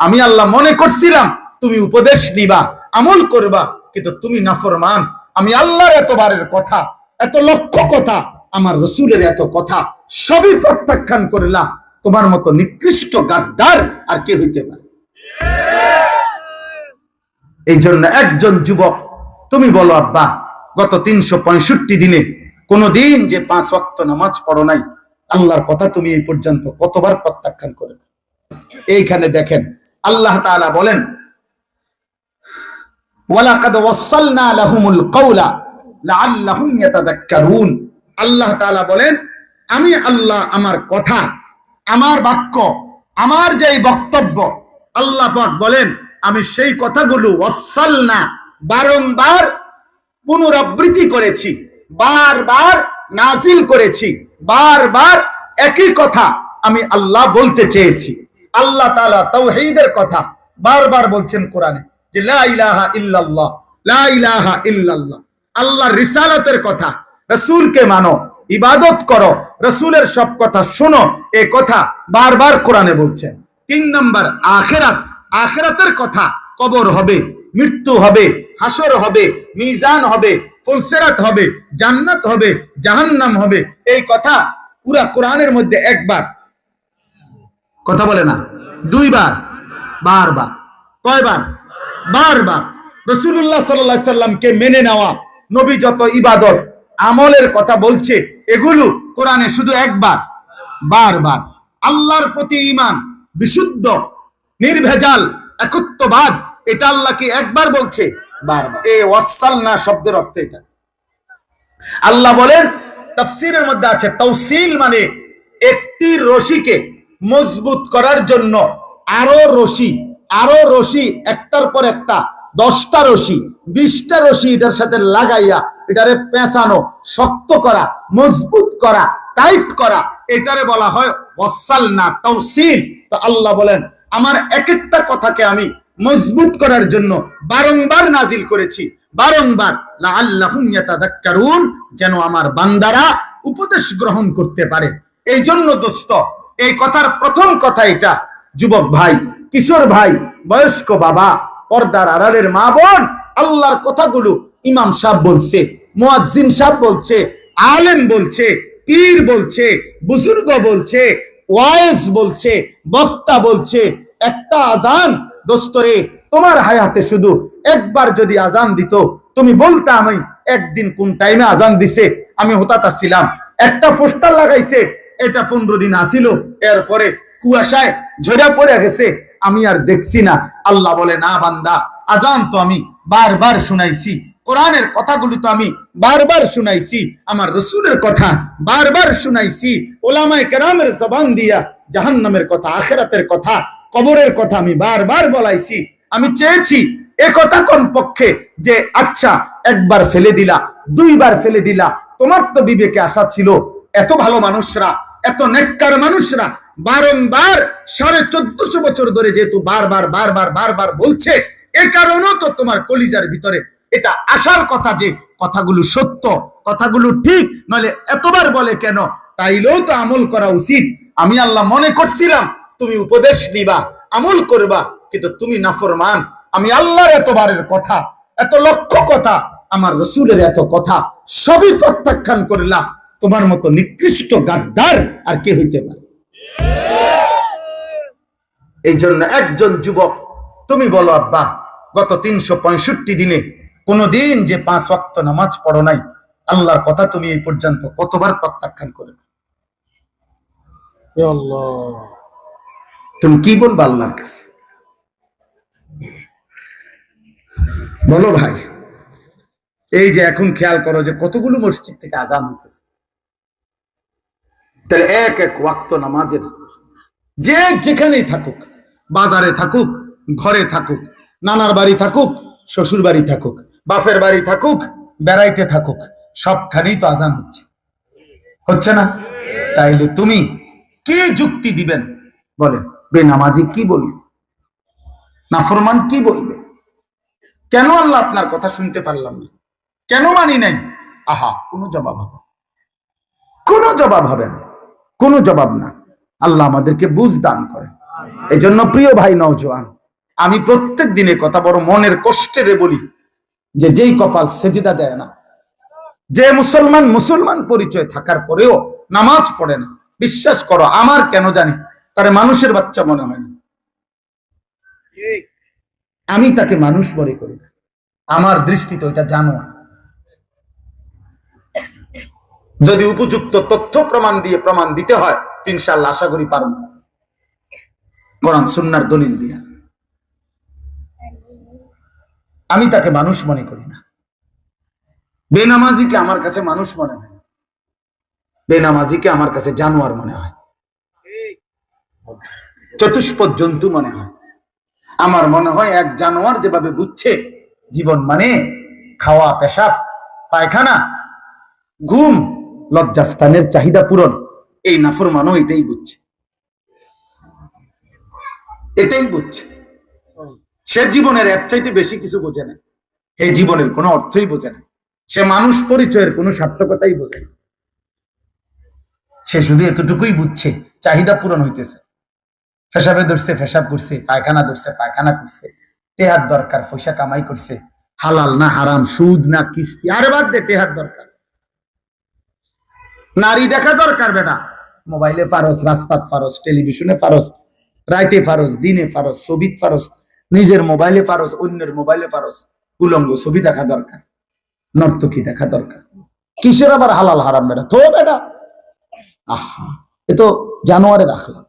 আমি আল্লাহ মনে করছিলাম, তুমি উপদেশ নিবা আমল করবা, কিন্তু তুমি নাফরমান। আমি আল্লাহর এতবারের কথা, এত লক্ষ কথা, আমার রসুলের এত কথা সবই প্রত্যাখ্যান করলা তোমার মতো নিকৃষ্ট গাদ্দার আর কে হইতে পারে? এই জন্য একজন যুবক, তুমি বলো, আব্বা, গত তিনশো পঁয়ষট্টি দিনে কোনদিন যে পাঁচ ওয়াক্ত নামাজ পড়ো নাই, আল্লাহর কথা তুমি এই পর্যন্ত কতবার প্রত্যাখ্যান করে এইখানে দেখেন আল্লাহ তাআলা বলেন আল্লাহ বলেন, আমি আল্লাহ আমার কথা, আমার বাক্য, আমার যেই বক্তব্য, আল্লাহ পাক বলেন, আমি সেই কথাগুলো ওয়াসালনা বারংবার পুনরাবৃত্তি করেছি, বারবার নাজিল করেছি, বারবার একই কথা আমি আল্লাহ বলতে চেয়েছি। আল্লাহ তাআলা তাওহীদের কথা বারবার বলছেন কোরআনে যে লা ইলাহা ইল্লাল্লাহ, লা ইলাহা ইল্লাল্লাহ। আল্লাহর রিসালাতের কথা, রসূলকে মানো, ইবাদত করো, রসূলের সব কথা শোনো, এ কথা বারবার কোরআনে বলছেন। তিন নম্বর, আখেরাত। আখেরাতের কথা কবর হবে, মৃত্যু হবে, হাসর হবে, মিজান হবে, ফুলসেরাত হবে, জান্নাত হবে, জাহান্নাম হবে। এই কথা পুরা কোরআনের মধ্যে একবার কথা বলে না। দুইবার। বারবার। কয়বার? বারবার। রসুল্লাহ সাল্লাহ সাল্লামকে মেনে নেওয়া নবী যত ইবাদত, আমলের কথা বলছে, এগুলো কোরআনে শুধু একবার। বারবার। আল্লাহর প্রতি ইমান বিশুদ্ধ, নির্ভেজাল, একত্ববাদ, এটা আল্লাহ কি একবার বলছে, বারবার। এ ওয়াসালনা শব্দের অর্থ এটা। আল্লাহ বলেন, তাফসীরের মধ্যে আছে তৌসিল মানে একটি রশিকে মজবুত করার জন্য আরও রশি আরও রশি, একটার পর একটা, দশটা রশি, বিশটা রশি এটার সাথে লাগাইয়া এটারে পেঁচানো, শক্ত করা, মজবুত করা, টাইট করা, এটারে বলা হয় না তো আল্লাহ বলেন, আমার এক একটা কথাকে আমি মজবুত করার জন্য বারংবার নাজিল করেছি। বারংবার যেন আমার বান্দারা উপদেশ গ্রহণ করতে পারে। এই জন্য দোস্ত এই কথার প্রথম কথা এটা, যুবক ভাই, কিশোর ভাই, বয়স্ক বাবা, পর্দার আড়ালের মা বোন, আল্লাহর কথাগুলো ইমাম সাহেব বলছে, মুয়াজ্জিন সাহেব বলছে, আলেম বলছে, পীর বলছে, বুজুর্গ বলছে, ওয়াইজ বলছে, বক্তা বলছে, একটা আজান দোস্তরে, তোমার হায়াতে শুধু একবার যদি আজান দিত, তুমি বলতা আমি একদিন কোন টাইমে আজান দিছে, আমি হতাতা ছিলাম একটা পোস্টার লাগাইছে এটা পনেরো দিন আসিল, এরপরে কুয়াশায় ঝরে পড়ে গেছে, আমি আর দেখছি না। আল্লাহ বলে, না বান্দা, আজান তো আমি বারবার শুনাইছি, কোরআনের কথাগুলো তো আমি বারবার শুনাইছি, আমার রসুলের কথা বারবার শুনাইছি, ওলামায় কেরামের জবান দিয়া জাহান্নামের কথা, আখেরাতের কথা, কবরের কথা আমি বারবার বলাইছি। আমি চেয়েছি, এ কথা কোন পক্ষে যে আচ্ছা একবার ফেলে দিলা, দুইবার ফেলে দিলা, তোমার তো বিবেকে আশা ছিল, এত ভালো মানুষরা এত নেককার মানুষরা বারংবার সাড়ে চোদ্দশো বছর ধরে যেহেতু বারবার বারবার বারবার বলছে, এ কারণেও তো তোমার কলিজার ভিতরে এটা আসার কথা যে কথাগুলো সত্য, কথাগুলো ঠিক নলে এতবার বলে কেন? তাইলেও তো আমল করা উচিত। আমি আল্লাহ মনে করছিলাম, তুমি উপদেশ নিবা আমল করবা, কিন্তু তুমি নাফরমান। আমি আল্লাহর এতবারের কথা, এত লক্ষ কথা, আমার রসুলের এত কথা, সবই প্রত্যাখ্যান করলাম। তোমার মতো নিকৃষ্ট গাদ্দার আর কে হইতে পারে? এই জন্য একজন যুবক তুমি বলো আব্বা গত তিনশো পঁয়ষট্টি দিনে কোনদিন যে পাঁচ ওয়াক্ত নামাজ পড়ো নাই আল্লাহর কথা তুমি এই পর্যন্ত কতবার প্রত্যাখ্যান করে তুমি কি বলব আল্লাহর কাছে? বলো ভাই এই যে এখন খেয়াল করো যে কতগুলো মসজিদ থেকে আজান হইতেছে। তাহলে এক এক ওয়াক্ত নামাজের যে যেখানেই থাকুক, বাজারে থাকুক, ঘরে থাকুক, নানার বাড়ি থাকুক, শ্বশুর বাড়ি থাকুক, বাপের বাড়ি থাকুক, বেড়াইতে থাকুক, সবখানেই তো আজান হচ্ছে। হচ্ছে না? তাইলে তুমি কি যুক্তি দিবেন? বলেন, বেনামাজি কি বলবে? নাফরমান কি বলবে? কেন আল্লাহ আপনার কথা শুনতে পারলাম না? কেন মানি নাই? আহা, কোনো জবাব হবে। কোনো জবাব হবে না। কোনো জবাব না। আল্লাহ আমাদেরকে বুঝ দান করে এই জন্য প্রিয় ভাই নওজোয়ান, আমি প্রত্যেক দিনে কথা বড় মনের কষ্টেরে বলি যে যেই কপাল সেজিদা দেয় না, যে মুসলমান মুসলমান পরিচয় থাকার পরেও নামাজ পড়ে না। বিশ্বাস করো, আমার কেন জানি তারে মানুষের বাচ্চা মনে হয় না। আমি তাকে মানুষ মনে করি আমার দৃষ্টিতে ওইটা জানোয়ার যদি উপযুক্ত তথ্য প্রমাণ দিয়ে প্রমাণ দিতে হয় ইনশাল্লাহ আশা করি পারব। কোরআন সুন্নার দলিল দিয়া। আমি তাকে মানুষ মনে করি না। বেনামাজিকে আমার কাছে মানুষ মনে হয়। বেনামাজিকে আমার কাছে জানোয়ার মনে হয়। চতুষ্পদ জন্তু মনে হয়। আমার মনে হয় এক জানোয়ার যেভাবে বুঝছে, জীবন মানে খাওয়া, পেশাব, পায়খানা, ঘুম লজ্জাস্থানের চাহিদা পূরণ। এই নাফরমানও এটাই বুঝছে। এটাই বুঝছে। সে জীবনের এর চাইতে বেশি কিছু বোঝে না। এই জীবনের কোনো অর্থই বোঝে না। সে মানুষ পরিচয়ের কোনো সার্থকতাই বোঝে না। সে শুধু এতটুকুই বুঝছে, চাহিদা পূরণ হইতেছে। ফেসাবে ধরছে, ফেসাব করছে, পায়খানা ধরছে, পায়খানা করছে। টেহার দরকার, পয়সা কামাই করছে। হালাল না হারাম, সুদ না কিস্তি, আরে বাদ দে, টেহার দরকার। নারী দেখা দরকার বেটা। মোবাইলে ফারস, রাস্তাত ফারস, টেলিভিশনে ফারস, রাইতে ফারস, দিনে ফারস, ছবিত ফারস, নিজের মোবাইলে ফারস, অন্যের মোবাইলে ফারস, উলঙ্গ ছবি দেখা দরকার, নর্তকী দেখা দরকার। কিসের আবার হালাল হারাম বেটা? তো বেটা। আহা, এ তো জানোয়ারে রাখলাম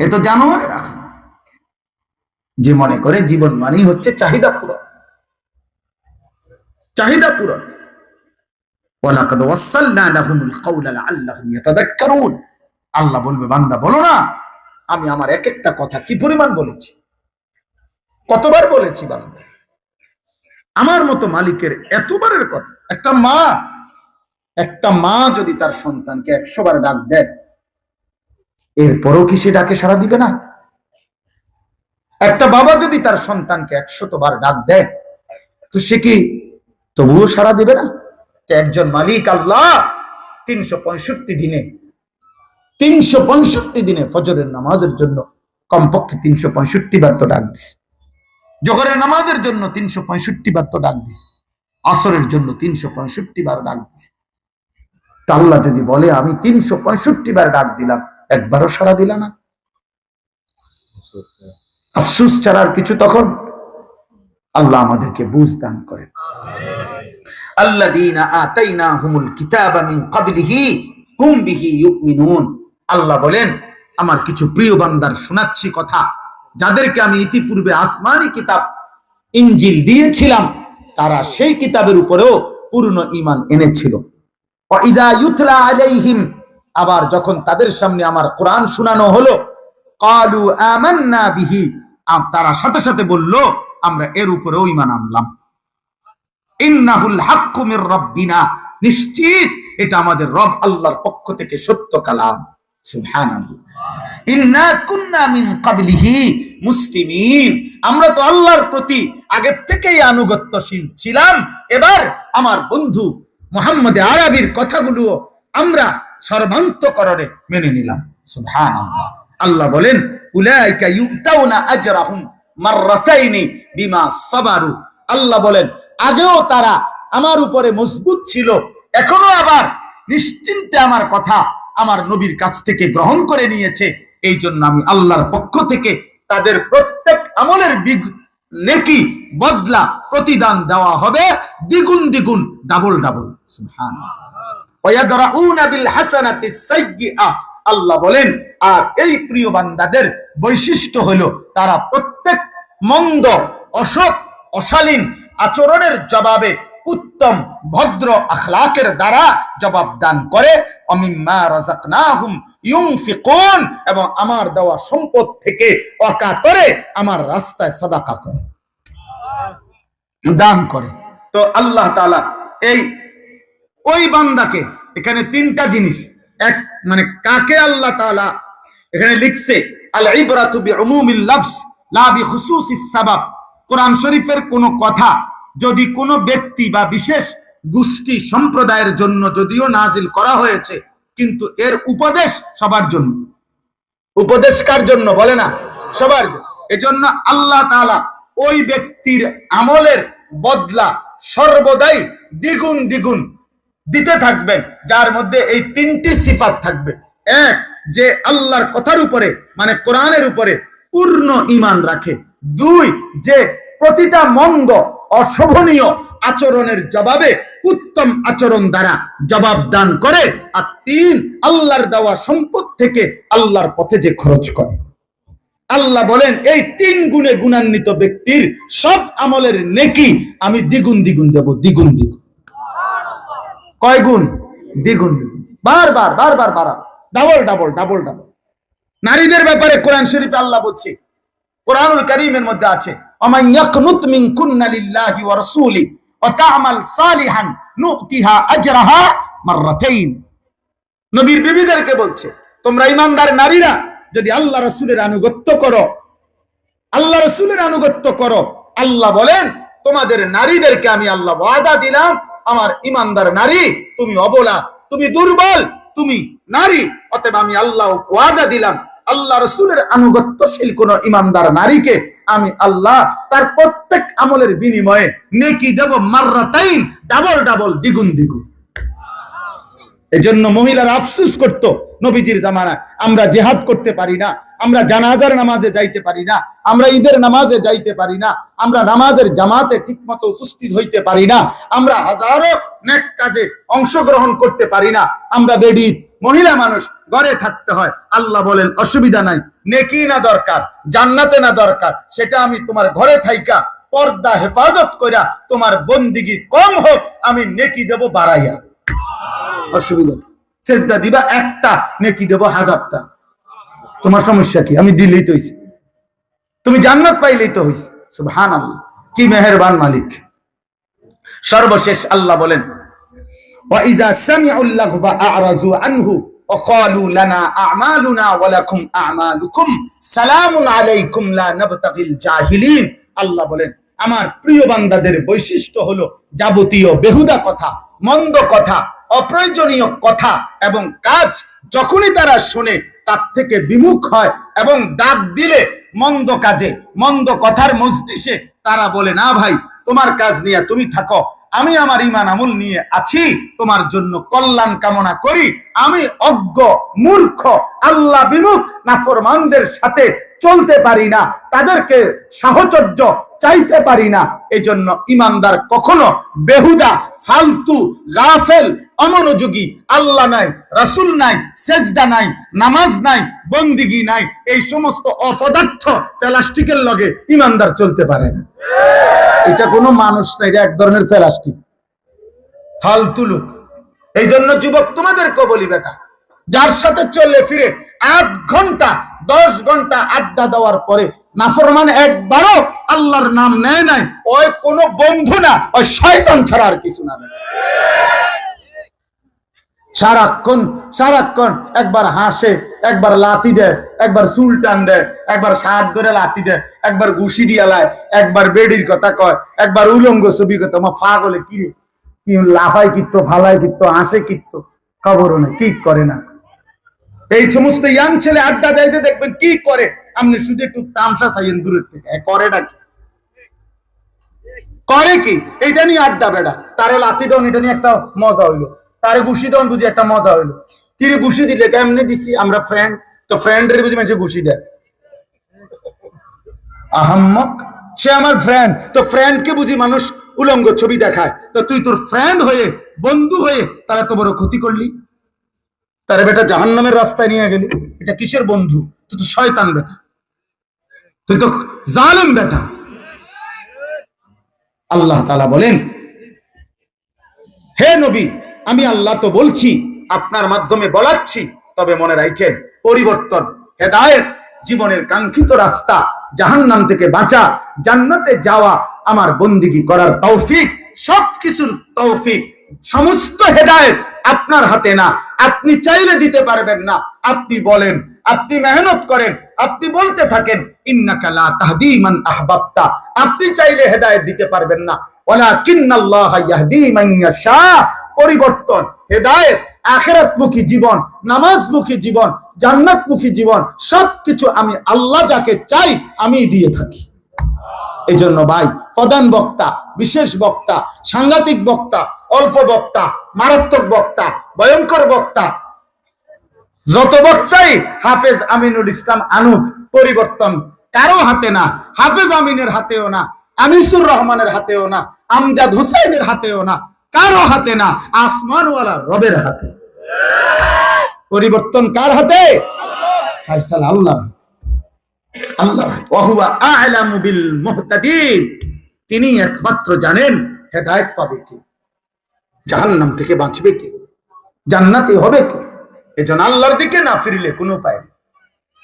এ তো জানোয়ারে রাখলাম যে মনে করে জীবন মানেই হচ্ছে চাহিদা পূরণ। চাহিদা পূরণ। ওয়ালাকাদ ওয়াসালনা লাহুমুল কাওলা লাআল্লাহুম ইয়াতাযাক্কারুন আল্লাহ বলবে, বান্দা, বলো না, আমি আমার এক একটা কথা কি পরিমাণ বলেছি? কতবার বলেছি বান্দা? আমার মতো মালিকের এতবারের কথা। একটা মা একটা মা যদি তার সন্তানকে একশো বার ডাক দেয়, এরপরও কি সে ডাকে সাড়া দিবে না? একটা বাবা যদি তার সন্তানকে একশত বার ডাক দেয়, তো সে কি তবুও সাড়া দেবে না? তো একজন মালিক আল্লাহ? তিনশো পঁয়ষট্টি দিনে। তিনশো পঁয়ষট্টি দিনে ফজরের নামাজের জন্য কমপক্ষে তিনশো পঁয়ষট্টি বার তো ডাক দিস জোহরের নামাজের জন্য তিনশো পঁয়ষট্টি বার তো ডাক দিস আসরের জন্য তিনশো পঁয়ষট্টি বার ডাক তা আল্লাহ যদি বলে, আমি তিনশো পঁয়ষট্টি বার ডাক দিলাম, একবারও সাড়া দিলা না? আফসুস ছাড়ার কিছু তখন? আল্লাহ আমাদেরকে বুঝ দান করেন। আল্লাহ বলেন, আমার কিছু প্রিয় বান্দার শোনাচ্ছি কথা। যাদেরকে আমি ইতিপূর্বে আসমানি কিতাব, ইনজিল দিয়েছিলাম, তারা সেই কিতাবের উপরেও পূর্ণ ঈমান এনেছিল। আবার যখন তাদের সামনে আমার কোরআন শোনানো হলো, কালু আমান্না তারা সাথে সাথে বলল, আমরা এর উপরেও ইমান আনলাম। নিশ্চিত, এটা আমাদের রব আল্লাহর পক্ষ থেকে সত্য কালাম। আমরা তো আল্লাহর প্রতি আগের থেকেই আনুগত্যশীল ছিলাম। এবার আমার বন্ধু মোহাম্মদ আরবির কথাগুলো আমরা সর্বান্তকরণে মেনে নিলাম। সুবহানাল্লাহ। আল্লাহ বলেন, উলাইকা ইউতাউনা আজরাহুম বিমা সাবারু। আল্লাহ বলেন আগেও তারা আমার উপরে মজবুত ছিল, এখনও আবার নিশ্চিন্তে আমার কথা আমার নবীর কাছ থেকে গ্রহণ করে নিয়েছে। এই জন্য আমি আল্লাহর পক্ষ থেকে তাদের প্রত্যেক আমলের নেকি, বদলা, প্রতিদান দেওয়া হবে। দ্বিগুণ দ্বিগুণ, ডাবল ডাবল। আল্লাহ বলেন, আর এই প্রিয় বান্দাদের বৈশিষ্ট্য হলো তারা প্রত্যেক মন্দ, অসৎ, অশালীন আচরণের জবাবে উত্তম, ভদ্র আখলাকের দ্বারা জবাব দান করে। এবং আমার দেওয়া সম্পদ থেকে অকাতরে আমার রাস্তায় সাদাকা করে, দান করে। তো আল্লাহ তাআলা এই, ওই বান্দাকে এখানে তিনটা জিনিস, এক মানে কাকে আল্লাহ তাআলা এখানে লিখছে আল ইবরাতু বিউমুমিল লাফজ লা বিখুসুসিস সাবাব কোরআন শরীফের কোন কথা যদি কোনো ব্যক্তি বা বিশেষ গোষ্ঠী সম্প্রদায়ের জন্য যদিও নাজিল করা হয়েছে কিন্তু এর উপদেশ সবার জন্য। উপদেশকার জন্য? বলে না সবার জন্য। এজন্য আল্লাহ তাআলা ওই ব্যক্তির আমলের বদলা সর্বদাই দ্বিগুণ দ্বিগুণ দিতে থাকবেন যার মধ্যে এই তিনটি সিফাত থাকবে। এক যে আল্লাহর কথার উপরে মানে কোরআনের উপরে পূর্ণ ইমান রাখে। দুই, যে প্রতিটা মন্দ অশোভনীয় আচরণের জবাবে উত্তম আচরণ দ্বারা জবাব দান করে, আর তিন, আল্লাহর দেওয়া সম্পদ থেকে আল্লাহর পথে যে খরচ করে। আল্লাহ বলেন, এই তিন গুণে গুণান্বিত ব্যক্তির সব আমলের নেকি আমি দ্বিগুণ দ্বিগুণ দেব, দ্বিগুণ দ্বিগুণ। কয় গুণ? দ্বিগুণ বারবার বারবার বাড়াবো ডাবল ডাবল ডাবল ডাবল। নারীদের ব্যাপারে কোরআন শরীফে আল্লাহ বলছে কোরআনুল কারীমের মধ্যে আছে নবীর বিবিদেরকে বলছে, তোমরা ইমানদার নারীরা, যদি আল্লাহ রাসূলের আনুগত্য করো, আল্লাহ রসুলের আনুগত্য করো, আল্লাহ বলেন, তোমাদের নারীদেরকে আমি আল্লাহ ওয়াদা দিলাম, আমার ইমানদার নারী, তুমি অবলা, তুমি দুর্বল, তুমি নারী, অতএব আমি আল্লাহ ওয়াদা দিলাম আল্লাহ রসুলের আনুগত্যশীল কোন ইমানদার নারীকে আমি আল্লাহ তার প্রত্যেক আমলের বিনিময়ে নেকি দেব, মাররাতাইন, ডাবল ডাবল, দ্বিগুণ দ্বিগুণ। এজন্য মহিলারা আফসুস করত নবীজির জামানায়, আমরা জেহাদ করতে পারি না, আমরা জানাজার নামাজে যাইতে পারি না, আমরা ঈদের নামাজে যাইতে পারি না, আমরা নামাজের জামাতে ঠিকমতো উপস্থিত হইতে পারি না, আমরা হাজারো নেক কাজে অংশগ্রহণ করতে পারি না, আমরা বেডিত মহিলা মানুষ ঘরে থাকতে হয়। আল্লাহ বলেন, অসুবিধা নাই, নেকি না দরকার, জান্নাতে না দরকার, সেটা আমি তোমার ঘরে থাইকা, পর্দা হেফাজত কইরা তোমার বন্দিগি কম হোক, আমি নেকি দেব বাড়াইয়া। অসুবিধা সেজদা দিবা একটা, নেকি দেব হাজারটা। তোমার সমস্যা কি? আমি দিলেই তো হইছি। তুমি জান্নাত পাইলেই তো হইছে। সুবহান কি মেহেরবান মালিক। সর্বশেষ আল্লাহ বলেন, ওয়া ইজা সামি'উ আনহু وَقَالُوا لَنَا أَعْمَالُنَا وَلَكُمْ أَعْمَالُكُمْ سَلَامٌ عَلَيْكُمْ لَا نَبْتَغِي الْجَاهِلِينَ আল্লাহ বলেন আমার প্রিয় বান্দাদের বৈশিষ্ট্য হলো যাবতীয় বেহুদা কথা মন্দ কথা অপ্রয়োজনীয় কথা এবং কাজ যখনই তারা শুনে তার থেকে বিমুখ হয় এবং ডাক দিলে মন্দ কাজে মন্দ কথার মজলিসে তারা বলে না ভাই তোমার কাজ নিয়ে তুমি থাকো আমি আমার ইমান আমল নিয়ে আছি, তোমার জন্য কল্যাণ কামনা করি। আমি অজ্ঞ মূর্খ, আল্লাহ বিমুখ, নাফরমানদের সাথে চলতে পারি না। তাদেরকে সাহচর্য চাইতে পারি না। এই জন্য ইমানদার কখনো বেহুদা, ফালতু, গাফেল, অমনোযোগী, আল্লাহ নাই, রাসূল নাই, সেজদা নাই, নামাজ নাই, বন্দিগি নাই, এই সমস্ত অপদার্থ প্লাস্টিকের লগে ইমানদার চলতে পারে না। এটা কোনো মানুষ না, এটা এক ধরনের প্লাস্টিক। ফালতু লোক। এই জন্য যুবক তোমাদেরকে বলি বেটা যার সাথে চললে ফিরে আট ঘণ্টা, দশ ঘণ্টা আড্ডা দেওয়ার পরে নাফরমান একবারও আল্লাহর নাম নেয় নাই। ওই কোনো বন্ধু না, ওই শয়তান ছাড়া আর কিছু না। সারাক্ষণ সারাক্ষণ একবার হাসে, একবার লাথি দেয়, একবার চুল টান দেয়, একবার শার্ট ধরে লাথি দেয়, একবার ঘুষি দিয়া লায়, একবার বেডির কথা কয়, একবার উলঙ্গ ছবি কথা আমার ফা বলে কি লাফায় কিত্ত ফালায় কিত্ত হাসে কিত্ত খবরও নেই, কি করে না? এই সমস্ত ইয়াং ছেলে আড্ডা দেয় যে দেখবেন কি করে? আপনি শুধু একটু তামসা চাইয়েন দূরের থেকে। এ, করেটা কি? করে কি? এটা নিয়ে আড্ডা বেড়া। তারে লাথি দেন এটা নিয়ে একটা মজা হইল। তারে ঘুষি দেন বুঝি একটা মজা হইল। কি ঘুষি দিলে? কেমনে দিছি? আমরা ফ্রেন্ড তো ফ্রেন্ডের বুঝি মানুষ ঘুষি দেয়। আহাম্মক। সে আমার ফ্রেন্ড তো ফ্রেন্ডকে বুঝি মানুষ উলঙ্গ ছবি দেখায়। তো তুই তোর ফ্রেন্ড হয়ে বন্ধু হয়ে তারা তো বড় ক্ষতি করলি। তারে বেটা জাহান্নামের রাস্তায় নিয়ে গেলি। এটা কিসের বন্ধু? তুই তো শয়তান বেটা। তুই তো জালেম বেটা। আল্লাহ তালা বলেন, হে নবী, আমি আল্লাহ তো বলছি, আপনার মাধ্যমে বলাচ্ছি, তবে মনে রাখেন পরিবর্তন, হেদায়েত, জীবনের কাঙ্ক্ষিত রাস্তা, জাহান্নাম থেকে বাঁচা, জান্নাতে যাওয়া, আমার বন্দিগি করার তৌফিক, সবকিছুর তৌফিক, সমস্ত হেদায়েত আপনার হাতে না। আপনি চাইলে দিতে পারবেন না। আপনি বলেন, আপনি মেহনত করেন, আপনি বলতে থাকেন, ইন্নাকা লা তাহদি মান আহবাবতা। আপনি চাইলে হেদায়েত দিতে পারবেন না। পরিবর্তন, হেদায়েত, আখেরাতমুখী জীবন, নামাজমুখী জীবন, জান্নাতমুখী জীবন, সবকিছু আমি আল্লাহ যাকে চাই আমি দিয়ে থাকি। এই জন্য ভাই, প্রধান বক্তা, বিশেষ বক্তা, সাংঘাতিক বক্তা, অল্প বক্তা, মারাত্মক বক্তা, ভয়ঙ্কর বক্তা। যত বক্তাই হাফেজ আমিনুল ইসলাম আনুক, পরিবর্তন কারও হাতে না, হাফেজ আমিনের হাতেও না আনিসুর রহমানের হাতেও না, আমজাদ হুসাইনের হাতেও না, কারও হাতে না, আসমানওয়ালা রবের হাতে। পরিবর্তন কার হাতে? ফাইসাল আল্লাহর হাতে। তিনি একমাত্র জানেন হেদায়েত পাবে কি, জাহান্নাম থেকে বাঁচবে কি, জান্নাতি হবে কি। এজন আল্লাহর দিকে না ফিরলে কোনো উপায় নেই।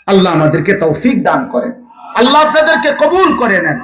আল্লাহ আমাদেরকে তৌফিক দান করেন। আল্লাহ আপনাদেরকে কবুল করে নেন।